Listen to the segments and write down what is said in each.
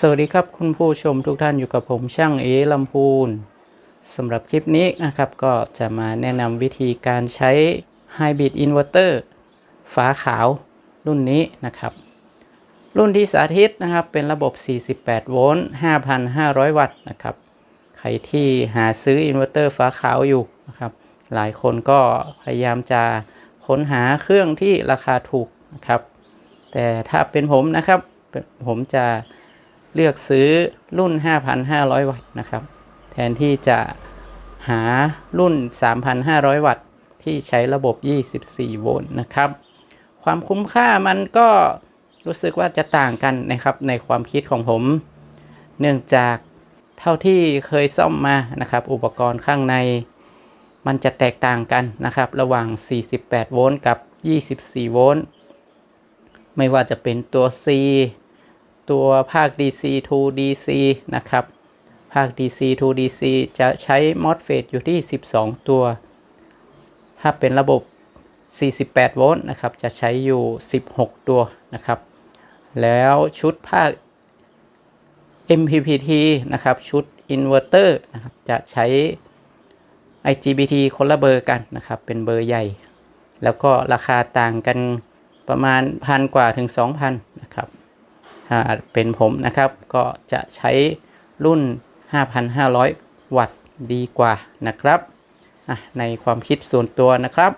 สวัสดีครับคุณผู้ชมทุกท่านอยู่กับผมช่างเอลำพูนสำหรับคลิปนี้นะครับก็จะมาแนะนำวิธีการใช้ Hybrid Inverter ฝาขาวรุ่นนี้นะครับ รุ่นที่สาธิตนะครับเป็นระบบ 48 โวลต์ 5,500 วัตต์นะครับ ใครที่หาซื้ออินเวอร์เตอร์ฝาขาวอยู่นะครับ หลายคนก็พยายามจะค้นหาเครื่องที่ราคาถูกนะครับ แต่ถ้าเป็นผมนะครับผมจะ เลือกซื้อรุ่น 5,500 วัตต์นะครับ แทนที่จะหารุ่น 3,500 วัตต์ ที่ใช้ระบบ 24 โวลต์นะครับ ความคุ้มค่ามันก็รู้สึกว่าจะต่างกันนะครับในความคิดของผม เนื่องจากเท่าที่เคยซ่อมมานะครับ อุปกรณ์ข้างใน มันจะแตกต่างกันนะครับ ระหว่าง 48 โวลต์กับ 24 โวลต์ ไม่ว่าจะเป็นตัว C ตัวภาค DC to DC นะครับ ภาค DC to DC จะใช้ MOSFET อยู่ที่ 12 ตัว ถ้าเป็นระบบ 48 โวลต์นะครับ จะใช้อยู่ 16 ตัวนะครับ แล้วชุดภาค MPPT นะครับ ชุดอินเวอร์เตอร์นะครับ จะใช้ IGBT คนละเบอร์กันนะครับ เป็นเบอร์ใหญ่ แล้วก็ราคาต่างกันประมาณพันกว่าถึง 2,000 ถ้าเป็นผมนะครับก็จะใช้รุ่น 5,500 วัตต์ดีกว่านะครับ ในความคิดส่วนตัวนะครับ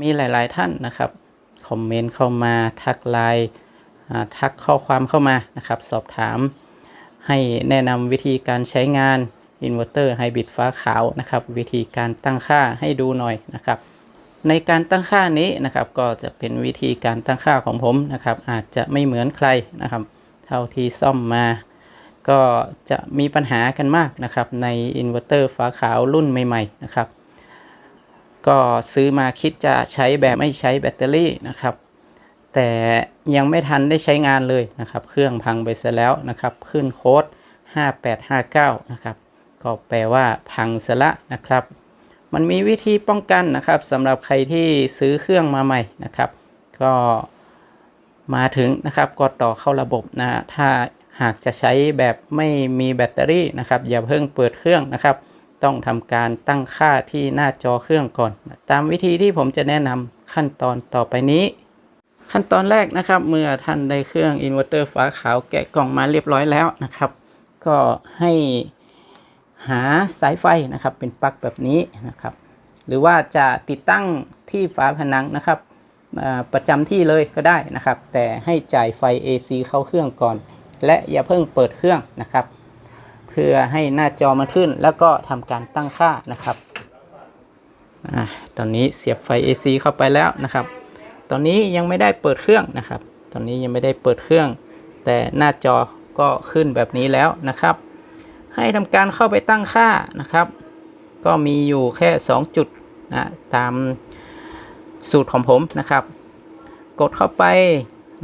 มีหลาย ๆ ท่านนะครับ คอมเมนต์เข้ามาทักไลน์ทักข้อความเข้ามานะครับ สอบถาม ให้แนะนำวิธีการใช้งานอินเวอร์เตอร์ไฮบริดฟ้าขาวนะครับ วิธีการตั้งค่าให้ดูหน่อยนะครับ ในการตั้งค่านี้นะครับ ก็จะเป็นวิธีการตั้งค่าของผมนะครับ อาจจะไม่เหมือนใครนะครับ ท่าที่ซ่อมมา ก็จะมีปัญหากันมากนะครับ ในอินเวอร์เตอร์ฟ้าขาวรุ่นใหม่ ๆ นะครับ ก็ซื้อมาคิดจะใช้แบบไม่ใช้แบตเตอรี่นะครับ แต่ยังไม่ทันได้ใช้งานเลยนะครับ เครื่องพังไปซะแล้วนะครับ ขึ้นโค้ด 5859 นะครับ ก็แปลว่าพังซะละนะครับ มันมีวิธีป้องกันนะครับสำหรับใครที่ซื้อเครื่องมาใหม่นะครับ ก็ มาถึงนะครับก็ต่อเข้าระบบนะถ้าหากจะใช้แบบไม่มีแบตเตอรี่นะครับ อย่าเพิ่งเปิดเครื่องนะครับ ต้องทำการตั้งค่าที่หน้าจอเครื่องก่อน ตามวิธีที่ผมจะแนะนำขั้นตอนต่อไปนี้ขั้นตอนแรกนะครับ เมื่อท่านได้เครื่องอินเวอร์เตอร์ฝาขาวแกะกล่องมาเรียบร้อยแล้วนะครับ ก็ให้หาสายไฟนะครับเป็นปลั๊กแบบนี้นะครับ หรือว่าจะติดตั้งที่ฝาผนังนะครับ ประจำที่เลยก็ได้นะครับ แต่ให้จ่ายไฟ AC เข้าเครื่องก่อน และอย่าเพิ่งเปิดเครื่องนะครับ เพื่อให้หน้าจอมันขึ้น แล้วก็ทำการตั้งค่านะครับอตอนนี้เสียบไฟ AC เข้าไปแล้วนะครับ ตอนนี้ยังไม่ได้เปิดเครื่องนะครับ ตอนนี้ยังไม่ได้เปิดเครื่อง แต่หน้าจอก็ขึ้นแบบนี้แล้วนะครับ ให้ทำการเข้าไปตั้งค่านะครับ ก็มีอยู่แค่ 2 จุดนะตาม สูตรของผมนะครับ กดเข้าไป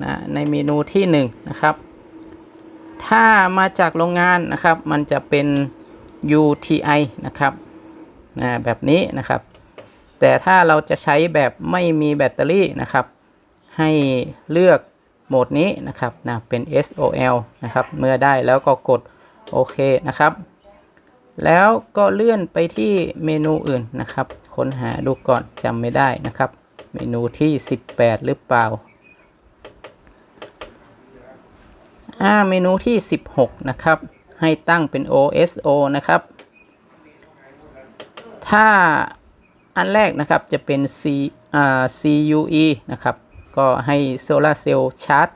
นะในเมนูที่1นนะครับ ถ้ามาจากโรงงานนะครับ มันจะเป็น UTI นะครับนะแบบนี้นะครับ แต่ถ้าเราจะใช้แบบไม่มีแบตเตอรี่นะครับ ให้เลือกโหมดนี้นะครับนะเป็น SOL นะครับ เมื่อได้แล้วก็กดโอเคนะครับ แล้วก็เลื่อนไปที่เมนูอื่นนะครับ ค้นหาดูก่อนจำไม่ได้นะครับ เมนูที่ 18 หรือเปล่า อ่า เมนูที่ 16 นะครับ ให้ตั้งเป็น OSO นะครับ ถ้าอันแรกนะครับจะเป็น C อ่า CUE นะครับ ก็ให้โซลาเซลล์ชาร์จ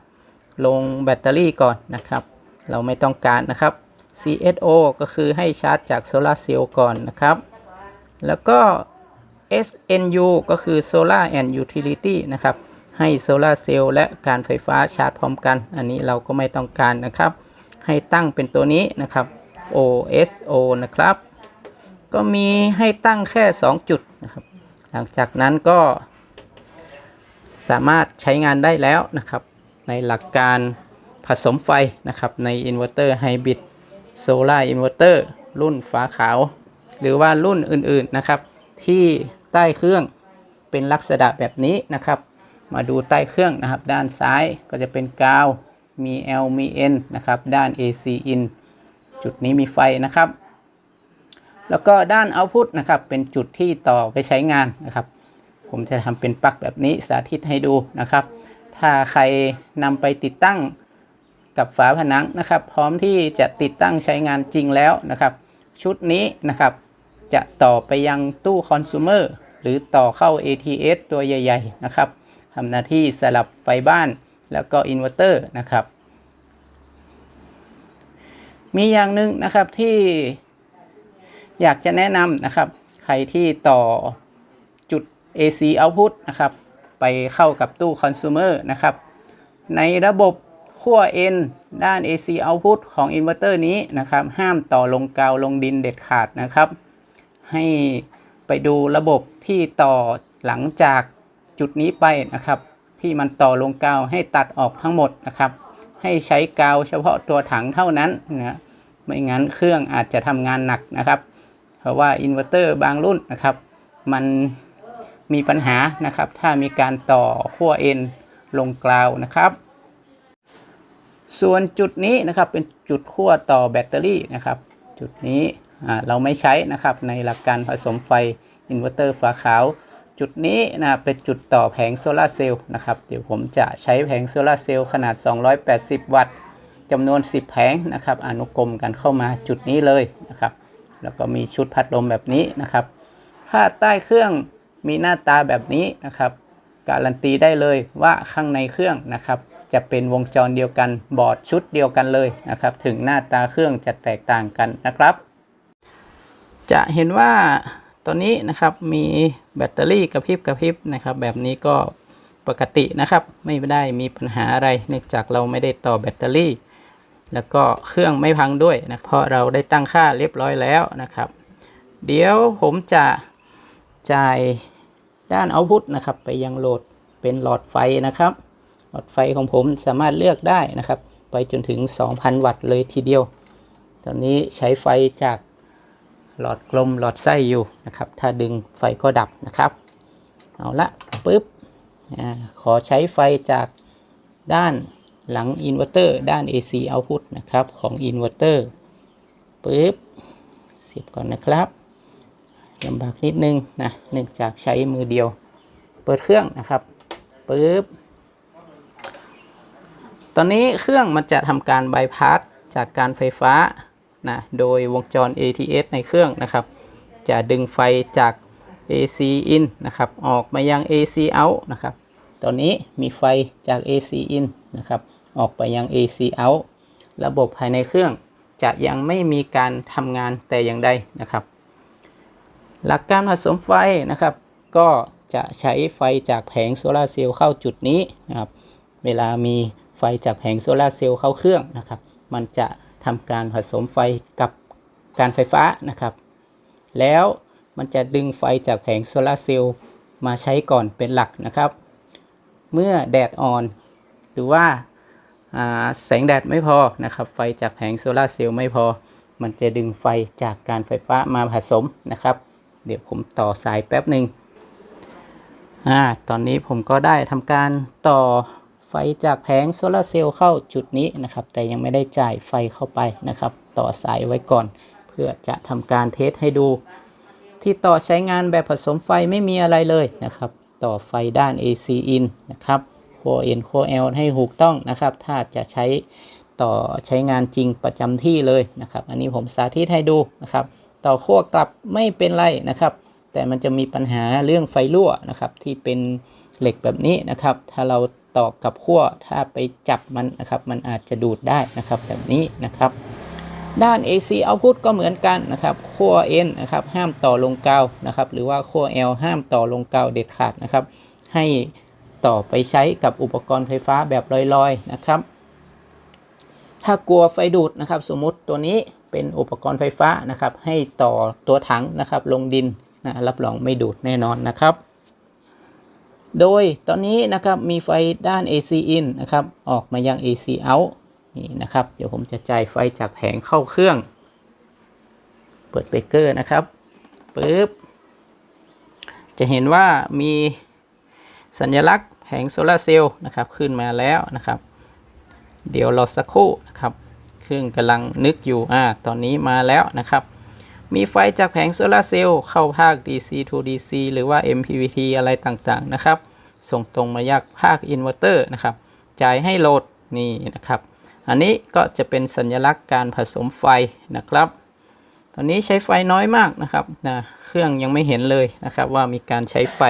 ลงแบตเตอรี่ก่อนนะครับ เราไม่ต้องการนะครับ CSO ก็คือให้ชาร์จจากโซลาเซลล์ก่อนนะครับ แล้วก็ SNU ก็คือ Solar and Utility นะครับ ให้โซลาเซลล์และการไฟฟ้าชาร์จพร้อมกัน อันนี้เราก็ไม่ต้องการนะครับ ให้ตั้งเป็นตัวนี้นะครับ OSO นะครับ ก็มีให้ตั้งแค่ 2 จุดนะครับ หลังจากนั้นก็ สามารถใช้งานได้แล้วนะครับ ในหลักการผสมไฟนะครับ ในอินเวอร์เตอร์ไฮบริดโซลาร์อินเวอร์เตอร์รุ่นฟ้าขาว หรือว่ารุ่นอื่นๆนะครับที่ ใต้เครื่องเป็นลักษณะแบบนี้นะครับ มาดูใต้เครื่องนะครับ ด้านซ้ายก็จะเป็นกาว มี L มี N นะครับ ด้าน AC in จุดนี้มีไฟนะครับ แล้วก็ด้าน output นะครับ เป็นจุดที่ต่อไปใช้งานนะครับ ผมจะทำเป็นปลั๊กแบบนี้สาธิตให้ดูนะครับ ถ้าใครนำไปติดตั้งกับฝาผนังนะครับ พร้อมที่จะติดตั้งใช้งานจริงแล้วนะครับ ชุดนี้นะครับ จะต่อไปยังตู้คอน sumer หรือต่อเข้า ATS ตัวใหญ่ ๆ นะครับทำหน้าที่สลับไฟบ้านแล้วก็อินเวอร์เตอร์นะครับ มีอย่างหนึ่งนะครับที่อยากจะแนะนำนะครับ ใครที่ต่อจุด AC output นะครับ ไปเข้ากับตู้คอน sumer นะครับ ในระบบขั้ว N ด้าน AC output ของอินเวอร์เตอร์นี้นะครับ ห้ามต่อลงกาวลงดินเด็ดขาดนะครับ ให้ไปดูระบบ ที่ต่อหลังจากจุดนี้ไปนะครับ ที่มันต่อลงกาวให้ตัดออกทั้งหมดนะครับ ให้ใช้กาวเฉพาะตัวถังเท่านั้นนะไม่งั้นเครื่องอาจจะทำงานหนักนะครับ เพราะว่าอินเวอร์เตอร์บางรุ่นนะครับ มันมีปัญหานะครับ ถ้ามีการต่อขั้ว N ลงกาวนะครับ ส่วนจุดนี้นะครับเป็นจุดขั้วต่อแบตเตอรี่นะครับ จุดนี้เราไม่ใช้นะครับในหลักการผสมไฟ อินเวอร์เตอร์ฝาขาว จุดนี้นะเป็นจุดต่อแผงโซลาเซลล์นะครับ เดี๋ยวผมจะใช้แผงโซลาเซลล์ขนาด 280 วัตต์จำนวน 10 แผงนะครับ อนุกรมกันเข้ามาจุดนี้เลยนะครับ แล้วก็มีชุดพัดลมแบบนี้นะครับ ถ้าใต้เครื่องมีหน้าตาแบบนี้นะครับ การันตีได้เลยว่าข้างในเครื่องนะครับ จะเป็นวงจรเดียวกันบอร์ดชุดเดียวกันเลยนะครับ ถึงหน้าตาเครื่องจะแตกต่างกันนะครับ จะเห็นว่า ตอนนี้นะครับมีแบตเตอรี่กระพริบกระพริบนะครับ แบบนี้ก็ปกตินะครับ ไม่ได้มีปัญหาอะไร เนื่องจากเราไม่ได้ต่อแบตเตอรี่ แล้วก็เครื่องไม่พังด้วยนะเพราะเราได้ตั้งค่าเรียบร้อยแล้วนะครับ เดี๋ยวผมจะจ่ายด้านเอาพุตนะครับ ไปยังโหลดเป็นหลอดไฟนะครับ หลอดไฟของผมสามารถเลือกได้นะครับ ไปจนถึง 2,000 วัตต์เลยทีเดียว ตอนนี้ใช้ไฟจาก หลอดกลมหลอดไส้อยู่นะครับ ถ้าดึงไฟก็ดับนะครับ เอาละปึ๊บอขอใช้ไฟจากด้านหลังอินเวอร์เตอร์ด้าน AC output นะครับของอินเวอร์เตอร์ปึ๊บเสียบก่อนนะครับลำบากนิดนึงนะเนื่องจากใช้มือเดียว เปิดเครื่องนะครับปึ๊บตอนนี้เครื่องมันจะทำการบายพาสจากการไฟฟ้า นะโดยวงจร ATS ในเครื่องนะครับ จะดึงไฟจาก AC in นะครับออกมายัง AC out นะครับตอนนี้มีไฟจาก AC in นะครับออกไปยัง AC out ระบบภายในเครื่องจะยังไม่มีการทำงานแต่อย่างใดนะครับ หลักการผสมไฟนะครับ ก็จะใช้ไฟจากแผงโซลาเซลล์เข้าจุดนี้นะครับ เวลามีไฟจากแผงโซลาเซลล์เข้าเครื่องนะครับ มันจะ ทำการผสมไฟกับการไฟฟ้านะครับ แล้วมันจะดึงไฟจากแผงโซลาเซลล์มาใช้ก่อนเป็นหลักนะครับ เมื่อแดดอ่อน หรือว่าาแสงแดดไม่พอนะครับ ไฟจากแผงโซลาเซลล์ไม่พอ มันจะดึงไฟจากการไฟฟ้ามาผสมนะครับ เดี๋ยวผมต่อสายแป๊บหนึ่งอ่าตอนนี้ผมก็ได้ทำการต่อ ไฟจากแผงโซลาร์เซลล์เข้าจุดนี้นะครับ แต่ยังไม่ได้จ่ายไฟเข้าไปนะครับ ต่อสายไว้ก่อน เพื่อจะทำการเทสให้ดู ที่ต่อใช้งานแบบผสมไฟไม่มีอะไรเลยนะครับ ต่อไฟด้าน AC in นะครับขั้ว N ขั้ว L ให้ถูกต้องนะครับ ถ้าจะใช้ต่อใช้งานจริงประจำที่เลยนะครับ อันนี้ผมสาธิตให้ดูนะครับ ต่อขั้วกลับไม่เป็นไรนะครับ แต่มันจะมีปัญหาเรื่องไฟรั่วนะครับ ที่เป็นเหล็กแบบนี้นะครับ ถ้าเรา ต่อกับขั้วถ้าไปจับมันนะครับ มันอาจจะดูดได้นะครับแบบนี้นะครับ ด้าน AC output ก็เหมือนกันนะครับขั้ว N นะครับห้ามต่อลงกาวนะครับ หรือว่าขั้ว L ห้ามต่อลงกาวเด็ดขาดนะครับ ให้ต่อไปใช้กับอุปกรณ์ไฟฟ้าแบบลอยๆนะครับ ถ้ากลัวไฟดูดนะครับ สมมติตัวนี้เป็นอุปกรณ์ไฟฟ้านะครับ ให้ต่อตัวถังนะครับ ลงดินนะรับรองไม่ดูดแน่นอนนะครับ โดยตอนนี้นะครับมีไฟด้าน AC in นะครับออกมายัง AC out นี่นะครับเดี๋ยวผมจะจ่ายไฟจากแผงเข้าเครื่อง เปิดเบรกเกอร์นะครับปึ๊บจะเห็นว่ามีสัญลักษณ์แผงโซลาเซลล์นะครับขึ้นมาแล้วนะครับ เดี๋ยวรอสักครู่นะครับ เครื่องกำลังนึกอยู่อ่าตอนนี้มาแล้วนะครับ มีไฟจากแผงโซลาร์เซลล์เข้าภาค DC to DC หรือว่า MPPT อะไรต่างๆนะครับ ส่งตรงมายังภาคอินเวอร์เตอร์นะครับ จ่ายให้โหลดนี่นะครับ อันนี้ก็จะเป็นสัญลักษณ์การผสมไฟนะครับ ตอนนี้ใช้ไฟน้อยมากนะครับนะเครื่องยังไม่เห็นเลยนะครับ ว่ามีการใช้ไฟ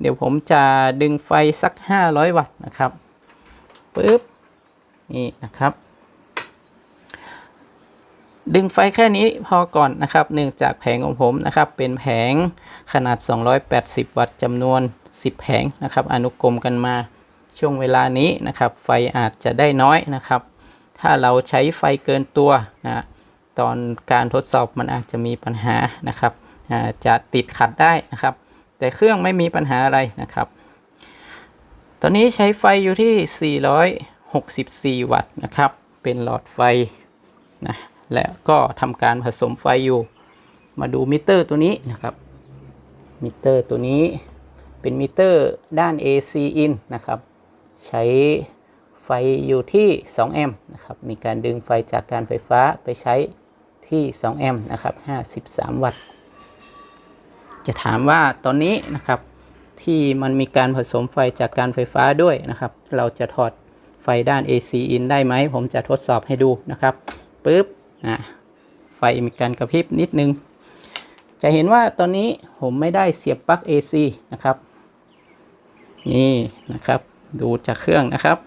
เดี๋ยวผมจะดึงไฟสัก 500 วัตต์นะครับปึ๊บนี่นะครับ ดึงไฟแค่นี้พอก่อนนะครับ เนื่องจากแผงของผมนะครับ เป็นแผงขนาด 280 วัตต์จำนวน 10 แผงนะครับ อนุกรมกันมาช่วงเวลานี้นะครับ ไฟอาจจะได้น้อยนะครับ ถ้าเราใช้ไฟเกินตัวนะตอนการทดสอบมันอาจจะมีปัญหานะครับจะติดขัดได้นะครับ แต่เครื่องไม่มีปัญหาอะไรนะครับ ตอนนี้ใช้ไฟอยู่ที่ 464 วัตต์นะครับ เป็นหลอดไฟนะ และก็ทำการผสมไฟอยู่ มาดูมิเตอร์ตัวนี้นะครับ มิเตอร์ตัวนี้เป็นมิเตอร์ด้าน AC in นะครับ ใช้ไฟอยู่ที่ 2 แอมป์นะครับ มีการดึงไฟจากการไฟฟ้าไปใช้ที่ 2 แอมป์นะครับ 53 วัตต์ จะถามว่าตอนนี้นะครับที่มันมีการผสมไฟจากการไฟฟ้าด้วยนะครับ เราจะถอดไฟด้าน AC in ได้ไหม ผมจะทดสอบให้ดูนะครับปึ๊บ อะไฟมีการกระพริบนิดนึง จะเห็นว่าตอนนี้ผมไม่ได้เสียบปลั๊ก AC นะครับ นี่นะครับ ดูจากเครื่องนะครับ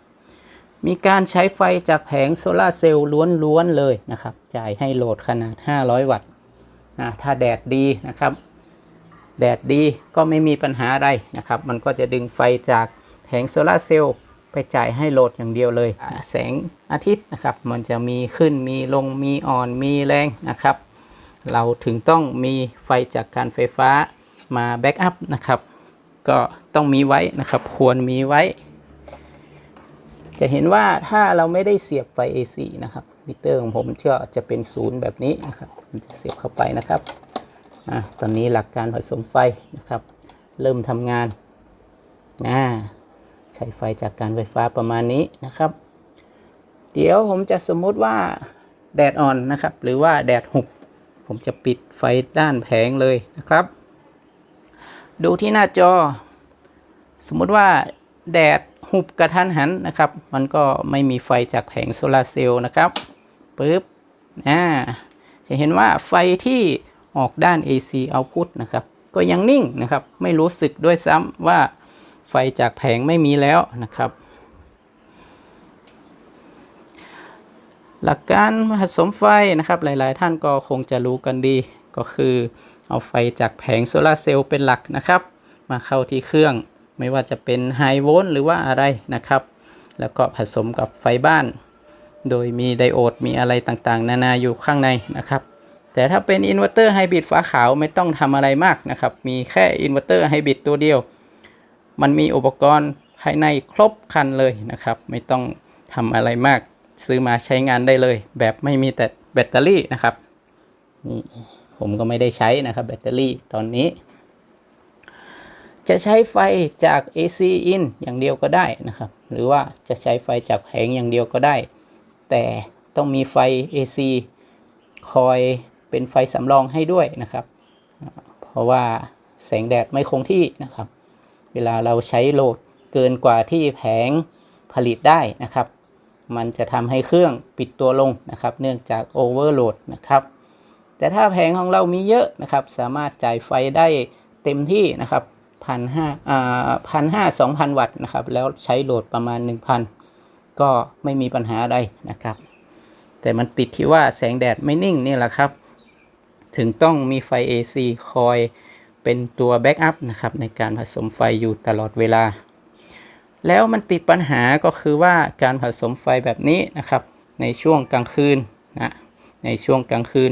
มีการใช้ไฟจากแผงโซลาเซลล์ล้วนๆเลยนะครับ จ่ายให้โหลดขนาด 500 วัตต์ถ้าแดดดีนะครับ แดดดีก็ไม่มีปัญหาอะไรนะครับ มันก็จะดึงไฟจากแผงโซลาเซลล์ ไปจ่ายให้โหลดอย่างเดียวเลยอะแสงอาทิตย์นะครับ มันจะมีขึ้นมีลงมีอ่อนมีแรงนะครับ เราถึงต้องมีไฟจากการไฟฟ้ามาแบ็กอัพนะครับ ก็ต้องมีไว้นะครับ ควรมีไว้ จะเห็นว่าถ้าเราไม่ได้เสียบไฟ AC นะครับมิเตอร์ของผมก็จะเป็นศูนย์แบบนี้นะครับผมจะเสียบเข้าไปนะครับอะตอนนี้หลักการผสมไฟนะครับ เริ่มทำงานนะใช้ไฟจากการไฟฟ้าประมาณนี้นะครับ เดี๋ยวผมจะสมมุติว่าแดดอ่อนนะครับ หรือว่าแดดหุบผมจะปิดไฟด้านแผงเลยนะครับ ดูที่หน้าจอ สมมุติว่าแดดหุบกระทันหันนะครับ มันก็ไม่มีไฟจากแผงโซลาร์เซลล์นะครับปึ๊บอ่าจะเห็นว่าไฟที่ออกด้าน AC output นะครับ ก็ยังนิ่งนะครับ ไม่รู้สึกด้วยซ้ำว่า ไฟจากแผงไม่มีแล้วนะครับ หลักการผสมไฟนะครับหลาย ๆ ท่านก็คงจะรู้กันดีก็คือเอาไฟจากแผงโซลาเซลล์เป็นหลักนะครับ มาเข้าที่เครื่องไม่ว่าจะเป็นไฮโวลต์หรือว่าอะไรนะครับ แล้วก็ผสมกับไฟบ้าน โดยมีไดโอดมีอะไรต่างๆ นานาอยู่ข้างในนะครับแต่ถ้าเป็นอินเวอร์เตอร์ไฮบริดฟ้าขาวไม่ต้องทำอะไรมากนะครับ มีแค่อินเวอร์เตอร์ไฮบริดตัวเดียว มันมีอุปกรณ์ภายในครบครันเลยนะครับ ไม่ต้องทำอะไรมากซื้อมาใช้งานได้เลย แบบไม่มีแต่แบตเตอรี่นะครับนี่ผมก็ไม่ได้ใช้นะครับแบตเตอรี่ตอนนี้ จะใช้ไฟจาก AC in อย่างเดียวก็ได้นะครับ หรือว่าจะใช้ไฟจากแผงอย่างเดียวก็ได้ แต่ต้องมีไฟ AC คอยเป็นไฟสำรองให้ด้วยนะครับ เพราะว่าแสงแดดไม่คงที่นะครับ เวลาเราใช้โหลดเกินกว่าที่แผงผลิตได้นะครับ มันจะทำให้เครื่องปิดตัวลงนะครับ เนื่องจากโอเวอร์โหลดนะครับ แต่ถ้าแผงของเรามีเยอะนะครับ สามารถจ่ายไฟได้เต็มที่นะครับพันห้าอ่าพันห้าสองพันวัตต์นะครับ แล้วใช้โหลดประมาณ 1,000 ก็ไม่มีปัญหาอะไรนะครับ แต่มันติดที่ว่าแสงแดดไม่นิ่งนี่แหละครับ ถึงต้องมีไฟ AC คอย เป็นตัวแบ็กอัพนะครับในการผสมไฟอยู่ตลอดเวลา แล้วมันติดปัญหาก็คือว่าการผสมไฟแบบนี้นะครับ ในช่วงกลางคืนนะในช่วงกลางคืน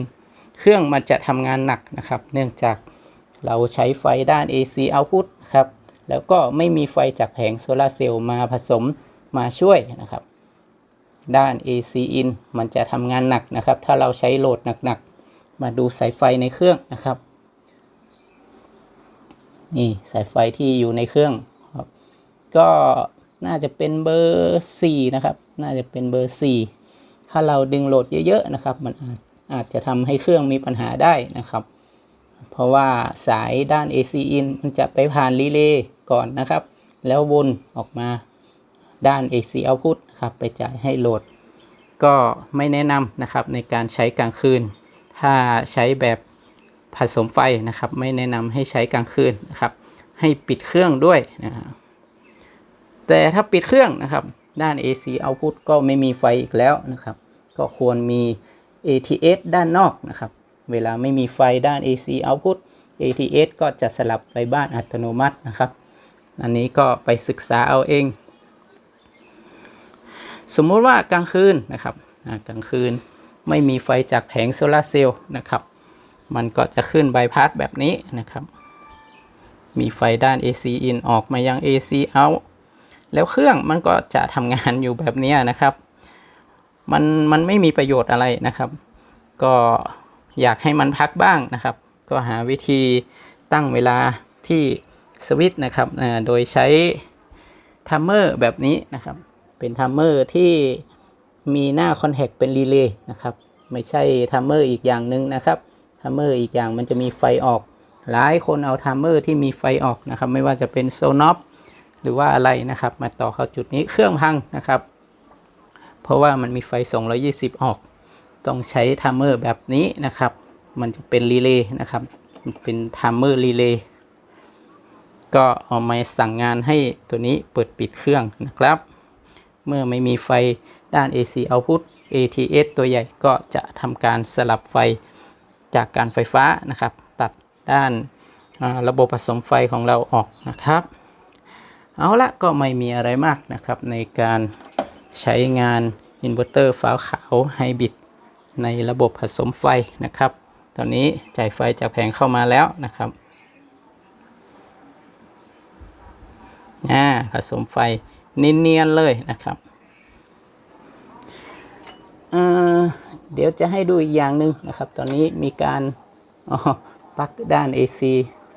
เครื่องมันจะทำงานหนักนะครับ เนื่องจากเราใช้ไฟด้าน AC output ครับแล้วก็ไม่มีไฟจากแผงโซลาเซลล์มาผสมมาช่วยนะครับ ด้าน AC in มันจะทำงานหนักนะครับ ถ้าเราใช้โหลดหนักๆ มาดูสายไฟในเครื่องนะครับ นี่สายไฟที่อยู่ในเครื่องครับก็น่าจะเป็นเบอร์4นะครับ น่าจะเป็นเบอร์ 4 ถ้าเราดึงโหลดเยอะๆนะครับ มันอาจอาจจะทำให้เครื่องมีปัญหาได้นะครับ เพราะว่าสายด้าน AC in มันจะไปผ่านรีเลย์ก่อนนะครับ แล้ววนออกมาด้าน AC output ครับไปจ่ายให้โหลด ก็ไม่แนะนำนะครับในการใช้กลางคืน ถ้าใช้แบบ ผสมไฟนะครับ ไม่แนะนำให้ใช้กลางคืนนะครับ ให้ปิดเครื่องด้วยนะครับแต่ถ้าปิดเครื่องนะครับ ด้าน AC output ก็ไม่มีไฟอีกแล้วนะครับ ก็ควรมี ATS ด้านนอกนะครับ เวลาไม่มีไฟด้าน AC output ATS ก็จะสลับไฟบ้านอัตโนมัตินะครับ อันนี้ก็ไปศึกษาเอาเอง สมมุติว่ากลางคืนนะครับกลางคืนไม่มีไฟจากแผงโซลาร์เซลล์นะครับ มันก็จะขึ้นใบพัดแบบนี้นะครับ มีไฟด้าน AC in ออกมายัง AC out แล้วเครื่องมันก็จะทำงานอยู่แบบนี้นะครับ มันมันไม่มีประโยชน์อะไรนะครับ ก็อยากให้มันพักบ้างนะครับ ก็หาวิธีตั้งเวลาที่สวิตช์นะครับโดยใช้ทัมเมอร์แบบนี้นะครับ เป็นทัมเมอร์ที่มีหน้าคอนแทคเป็นรีเลย์นะครับ ไม่ใช่ทัมเมอร์อีกอย่างหนึ่งนะครับ ทัมเมอร์อีกอย่างมันจะมีไฟออก หลายคนเอาทัมเมอร์ที่มีไฟออกนะครับ ไม่ว่าจะเป็นโซนอฟหรือว่าอะไรนะครับ มาต่อเข้าจุดนี้เครื่องพังนะครับ เพราะว่ามันมีไฟ 220 ออก ต้องใช้ทัมเมอร์แบบนี้นะครับ มันจะเป็นรีเลย์นะครับ มันเป็นทัมเมอร์รีเลย์ก็เอามาสั่งงานให้ตัวนี้เปิดปิดเครื่องนะครับ เมื่อไม่มีไฟด้าน AC output ATS ตัวใหญ่ก็จะทำการสลับไฟ จากการไฟฟ้านะครับ ตัดด้านระบบผสมไฟของเราออกนะครับ เอาละก็ไม่มีอะไรมากนะครับ ในการใช้งานอินเวอร์เตอร์ฟ้าขาวไฮบริดในระบบผสมไฟนะครับ ตอนนี้จ่ายไฟจากแผงเข้ามาแล้วนะครับอ่าผสมไฟเนียนๆเลยนะครับ เดี๋ยวจะให้ดูอีกอย่างหนึ่งนะครับ ตอนนี้มีการปลั๊กด้าน AC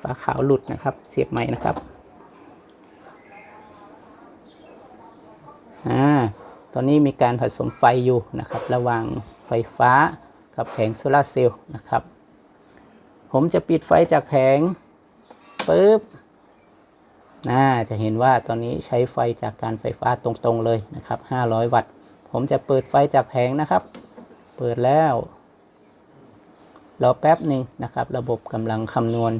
ฝาขาวหลุดนะครับ เสียบใหม่นะครับอ่าตอนนี้มีการผสมไฟอยู่นะครับ ระหว่างไฟฟ้ากับแผงโซลาเซลล์นะครับ ผมจะปิดไฟจากแผงปุ๊บน่าจะเห็นว่าตอนนี้ใช้ไฟจากการไฟฟ้าตรงๆเลยนะครับ 500 วัตต์ ผมจะเปิดไฟจากแผงนะครับ เปิดแล้ว รอแป๊บหนึ่งนะครับ ระบบกำลังคำนวณ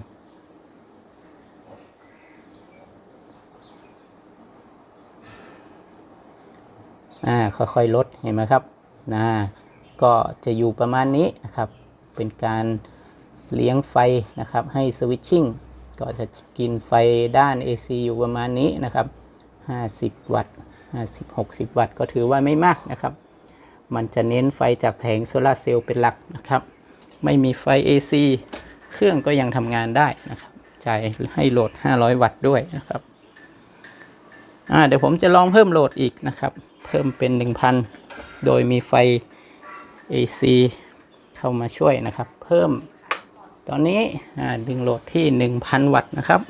อ่า ค่อยๆ ลด เห็นไหมครับนะก็จะอยู่ประมาณนี้นะครับ เป็นการเลี้ยงไฟนะครับ ให้สวิตชิ่ง ก็จะกินไฟด้าน AC อยู่ประมาณนี้นะครับ 50 วัตต์ 50 60 วัตต์ ก็ถือว่าไม่มากนะครับ มันจะเน้นไฟจากแผงโซลาเซลล์เป็นหลักนะครับ ไม่มีไฟ AC เครื่องก็ยังทำงานได้นะครับจ่ายให้โหลด 500 วัตต์ด้วยนะครับเดี๋ยวผมจะลองเพิ่มโหลดอีกนะครับ เพิ่มเป็น 1,000 โดยมีไฟ AC เข้ามาช่วยนะครับ เพิ่มตอนนี้ดึงโหลดที่ 1,000 วัตต์นะครับ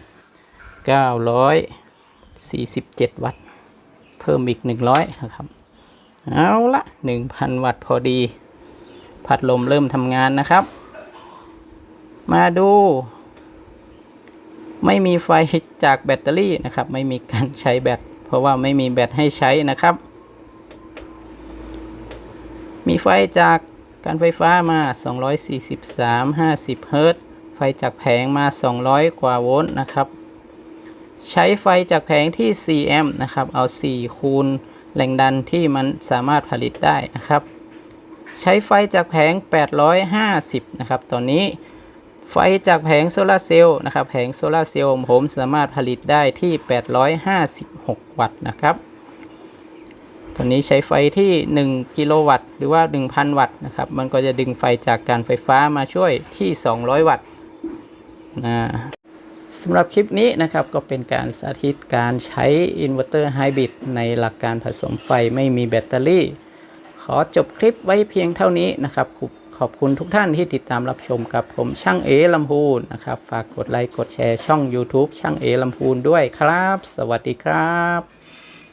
47 วัตต์ เพิ่มอีก 100นะครับ เอาละ 1,000 วัตต์พอดี พัดลมเริ่มทำงานนะครับ มาดู ไม่มีไฟจากแบตเตอรี่นะครับ ไม่มีการใช้แบต เพราะว่าไม่มีแบตให้ใช้นะครับ มีไฟจากการไฟฟ้ามา 243 50 เฮิรตซ์ ไฟจากแผงมา 200 กว่าโวลต์นะครับ ใช้ไฟจากแผงที่ 4 แอมป์นะครับ เอา 4 คูณแรงดันที่มันสามารถผลิตได้นะครับ ใช้ไฟจากแผง 850 นะครับ ตอนนี้ไฟจากแผงโซลาร์เซลล์นะครับ แผงโซลาร์เซลล์ผมสามารถผลิตได้ที่ 856 วัตต์นะครับ ตอนนี้ใช้ไฟที่ 1 กิโลวัตต์ หรือว่า 1,000 วัตต์นะครับ มันก็จะดึงไฟจากการไฟฟ้ามาช่วยที่ 200 วัตต์นะ สำหรับคลิปนี้นะครับก็เป็นการสาธิตการใช้อินเวอร์เตอร์ไฮบริดในหลักการผสมไฟไม่มีแบตเตอรี่ ขอจบคลิปไว้เพียงเท่านี้นะครับ ขอบคุณทุกท่านที่ติดตามรับชมกับผมช่างเอลำพูนนะครับ ฝากกดไลค์กดแชร์ช่อง YouTube ช่างเอลำพูนด้วยครับ สวัสดีครับ